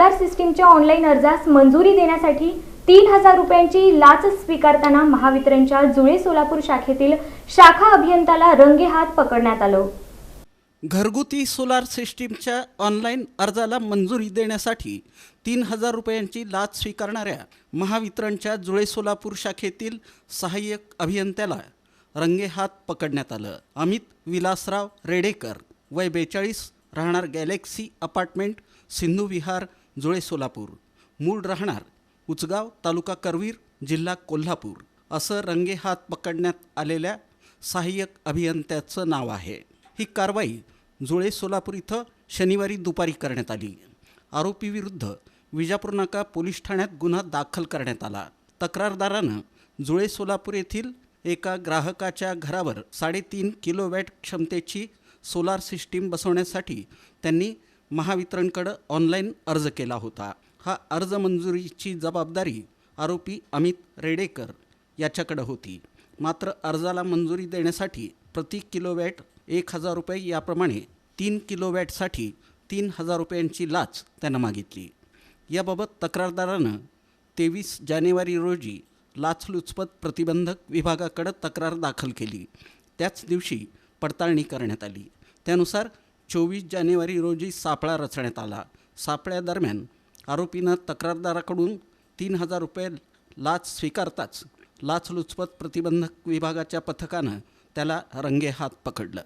Solar सिस्टीमच्या online अर्जास मंजुरी देण्यासाठी तीन हजार रुपयांची लाच स्वीकारताना महावितरणच्या जुळे सोलापूर शाखेतील शाखा अभियंताला रंगेहात पकडण्यात आलं. घरगुती सोलार सिस्टीमच्या ऑनलाईन अर्जाला मंजुरी देण्यासाठी तीन हजार रुपयांची लाच स्वीकारणाऱ्या महावितरणच्या जुळे सोलापूर शाखेतील सहाय्यक अभियंत्याला रंगेहात पकडण्यात आलं. अमित विलासराव रेडेकर वय बेचाळीस राहणार गॅलेक्सी अपार्टमेंट सिंधू विहार जुळे सोलापूर. मूळ राहणार उचगाव तालुका करवीर जिल्हा कोल्हापूर. असं रंगेहात पकडण्यात आलेल्या सहाय्यक अभियंत्याचं नाव आहे. ही कारवाई जुळे सोलापूर इथं शनिवारी दुपारी करण्यात आली. आरोपीविरुद्ध विजापूर नाका पोलीस ठाण्यात गुन्हा दाखल करण्यात आला. तक्रारदारानं जुळे सोलापूर येथील एका ग्राहकाच्या घरावर साडेतीन किलोवॅट क्षमतेची सोलार सिस्टीम बसवण्यासाठी त्यांनी महावितरणकडं ऑनलाईन अर्ज केला होता. हा अर्ज मंजुरीची जबाबदारी आरोपी अमित रेडेकर याच्याकडं होती. मात्र अर्जाला मंजुरी देण्यासाठी प्रति किलोवॅट एक हजार रुपये याप्रमाणे तीन किलोवॅटसाठी तीन हजार रुपयांची लाच त्यानं मागितली. याबाबत तक्रारदारानं तेवीस जानेवारी रोजी लाचलुचपत प्रतिबंधक विभागाकडं तक्रार दाखल केली. त्याच दिवशी पडताळणी करण्यात आली. त्यानुसार चोवीस जानेवारी रोजी सापळा रचण्यात आला. सापळ्यादरम्यान आरोपीनं तक्रारदाराकडून तीन हजार रुपये लाच स्वीकारताच लाचलुचपत प्रतिबंधक विभागाच्या पथकानं त्याला रंगेहात पकडलं.